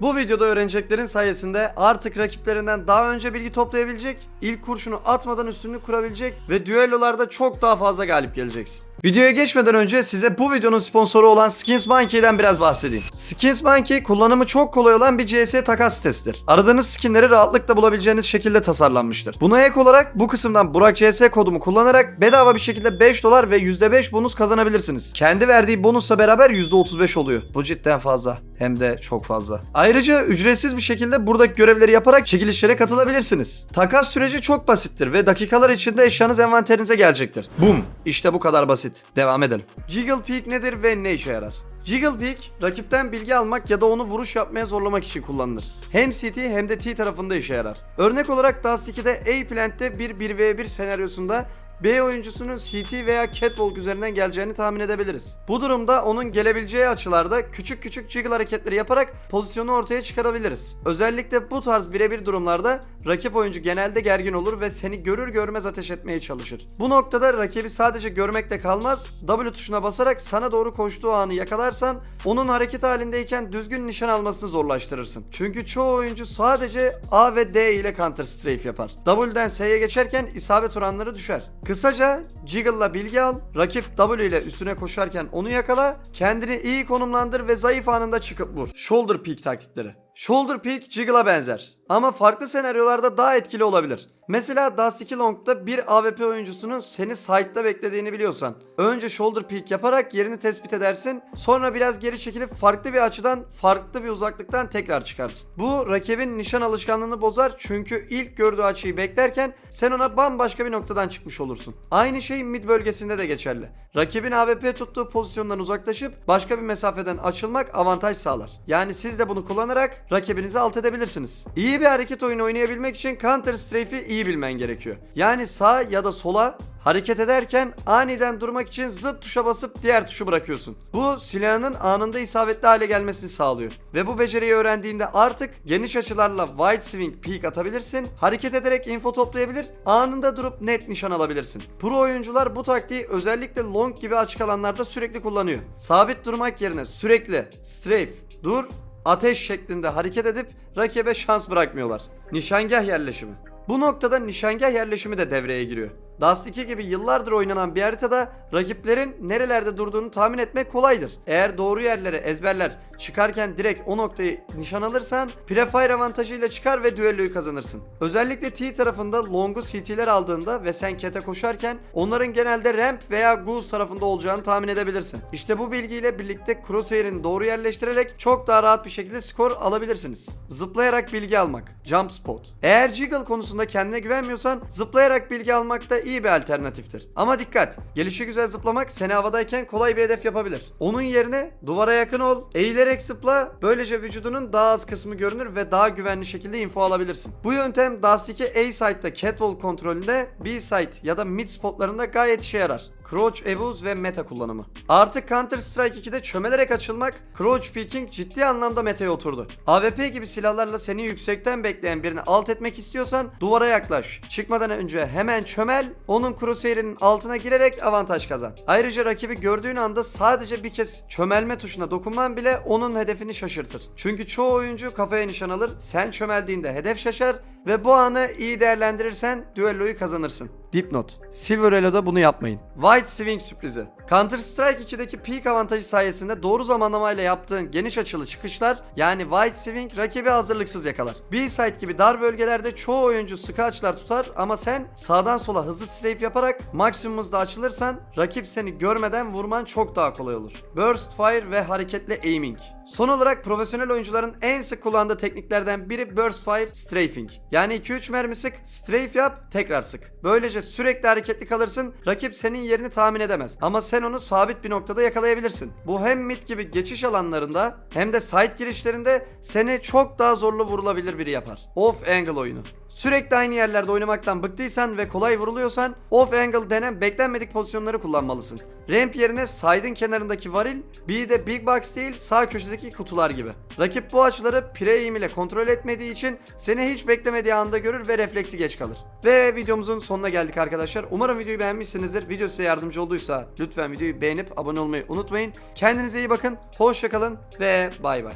Bu videoda öğreneceklerin sayesinde artık rakiplerinden daha önce bilgi toplayabilecek, ilk kurşunu atmadan üstünlük kurabilecek ve düellolarda çok daha fazla galip geleceksin. Videoya geçmeden önce size bu videonun sponsoru olan Skins Monkey'den biraz bahsedeyim. Skins Monkey kullanımı çok kolay olan bir CS takas sitesidir. Aradığınız skinleri rahatlıkla bulabileceğiniz şekilde tasarlanmıştır. Buna ek olarak bu kısımdan Burak CS kodumu kullanarak bedava bir şekilde 5 dolar ve %5 bonus kazanabilirsiniz. Kendi verdiği bonusla beraber %35 oluyor. Bu cidden fazla. Hem de çok fazla. Ayrıca ücretsiz bir şekilde buradaki görevleri yaparak çekilişlere katılabilirsiniz. Takas süreci çok basittir ve dakikalar içinde eşyanız envanterinize gelecektir. Bum! İşte bu kadar basit. Devam edelim. Jiggle Peak nedir ve ne işe yarar? Jiggle Peak, rakipten bilgi almak ya da onu vuruş yapmaya zorlamak için kullanılır. Hem CT hem de T tarafında işe yarar. Örnek olarak Dust 2'de A Plant'te bir 1v1 senaryosunda B oyuncusunun CT veya Catwalk üzerinden geleceğini tahmin edebiliriz. Bu durumda onun gelebileceği açılarda küçük küçük jiggle hareketleri yaparak pozisyonu ortaya çıkarabiliriz. Özellikle bu tarz birebir durumlarda rakip oyuncu genelde gergin olur ve seni görür görmez ateş etmeye çalışır. Bu noktada rakibi sadece görmekle kalmaz, W tuşuna basarak sana doğru koştuğu anı yakalarsan onun hareket halindeyken düzgün nişan almasını zorlaştırırsın. Çünkü çoğu oyuncu sadece A ve D ile counter strafe yapar. W'den S'ye geçerken isabet oranları düşer. Kısaca Jiggle'la bilgi al, rakip W ile üstüne koşarken onu yakala, kendini iyi konumlandır ve zayıf anında çıkıp vur. Shoulder peek taktikleri. Shoulder peek Jiggle'a benzer. Ama farklı senaryolarda daha etkili olabilir. Mesela Dust 2 Long'da bir AWP oyuncusunun seni side'da beklediğini biliyorsan önce shoulder peek yaparak yerini tespit edersin sonra biraz geri çekilip farklı bir açıdan farklı bir uzaklıktan tekrar çıkarsın. Bu rakibin nişan alışkanlığını bozar çünkü ilk gördüğü açıyı beklerken sen ona bambaşka bir noktadan çıkmış olursun. Aynı şey mid bölgesinde de geçerli. Rakibin AWP tuttuğu pozisyondan uzaklaşıp başka bir mesafeden açılmak avantaj sağlar. Yani siz de bunu kullanarak rakibinizi alt edebilirsiniz. İyi bir hareket oyunu oynayabilmek için Counter Strafe'i iyi bilmen gerekiyor. Yani sağ ya da sola hareket ederken aniden durmak için zıt tuşa basıp diğer tuşu bırakıyorsun. Bu silahının anında isabetli hale gelmesini sağlıyor. Ve bu beceriyi öğrendiğinde artık geniş açılarla wide swing peek atabilirsin. Hareket ederek info toplayabilir. Anında durup net nişan alabilirsin. Pro oyuncular bu taktiği özellikle long gibi açık alanlarda sürekli kullanıyor. Sabit durmak yerine sürekli strafe, dur, ateş şeklinde hareket edip rakibe şans bırakmıyorlar. Nişangah yerleşimi. Bu noktada nişangah yerleşimi de devreye giriyor. Dust 2 gibi yıllardır oynanan bir haritada rakiplerin nerelerde durduğunu tahmin etmek kolaydır. Eğer doğru yerlere ezberler çıkarken direkt o noktayı nişan alırsan prefire avantajıyla çıkar ve düelloyu kazanırsın. Özellikle T tarafında long'u CT'ler aldığında ve sen kete koşarken onların genelde ramp veya goose tarafında olacağını tahmin edebilirsin. İşte bu bilgiyle birlikte crosshair'ini doğru yerleştirerek çok daha rahat bir şekilde skor alabilirsiniz. Zıplayarak bilgi almak. Jump spot. Eğer jiggle konusunda kendine güvenmiyorsan zıplayarak bilgi almak da iyi bir alternatiftir. Ama dikkat! Gelişi güzel zıplamak seni havadayken kolay bir hedef yapabilir. Onun yerine duvara yakın ol, eğilerek zıpla, böylece vücudunun daha az kısmı görünür ve daha güvenli şekilde info alabilirsin. Bu yöntem Dust 2 A site'da catwalk kontrolünde, B site ya da mid spotlarında gayet işe yarar. Crouch, Abuse ve meta kullanımı. Artık Counter Strike 2'de çömelerek açılmak, Crouch Peeking ciddi anlamda metaya oturdu. AWP gibi silahlarla seni yüksekten bekleyen birini alt etmek istiyorsan duvara yaklaş. Çıkmadan önce hemen çömel, onun crosshair'inin altına girerek avantaj kazan. Ayrıca rakibi gördüğün anda sadece bir kez çömelme tuşuna dokunman bile onun hedefini şaşırtır. Çünkü çoğu oyuncu kafaya nişan alır, sen çömeldiğinde hedef şaşar ve bu anı iyi değerlendirirsen düelloyu kazanırsın. Dipnot. Silver Elo'da bunu yapmayın. White Swing sürprizi. Counter Strike 2'deki peak avantajı sayesinde doğru zamanlamayla yaptığın geniş açılı çıkışlar yani White Swing rakibi hazırlıksız yakalar. B-side gibi dar bölgelerde çoğu oyuncu sıkı açılar tutar ama sen sağdan sola hızlı strafe yaparak maksimum hızda açılırsan rakip seni görmeden vurman çok daha kolay olur. Burst Fire ve hareketli aiming. Son olarak profesyonel oyuncuların en sık kullandığı tekniklerden biri Burst Fire Strafing. Yani 2-3 mermi sık, strafe yap, tekrar sık. Böylece sürekli hareketli kalırsın, rakip senin yerini tahmin edemez. Ama sen onu sabit bir noktada yakalayabilirsin. Bu hem mid gibi geçiş alanlarında hem de side girişlerinde seni çok daha zorlu vurulabilir biri yapar. Off angle oyunu. Sürekli aynı yerlerde oynamaktan bıktıysan ve kolay vuruluyorsan off angle denen beklenmedik pozisyonları kullanmalısın. Ramp yerine side'ın kenarındaki varil, bir de big box değil sağ köşedeki kutular gibi. Rakip bu açıları pre-aim ile kontrol etmediği için seni hiç beklemediği anda görür ve refleksi geç kalır. Ve videomuzun sonuna geldik arkadaşlar. Umarım videoyu beğenmişsinizdir. Video size yardımcı olduysa lütfen videoyu beğenip abone olmayı unutmayın. Kendinize iyi bakın, hoşçakalın ve bay bay.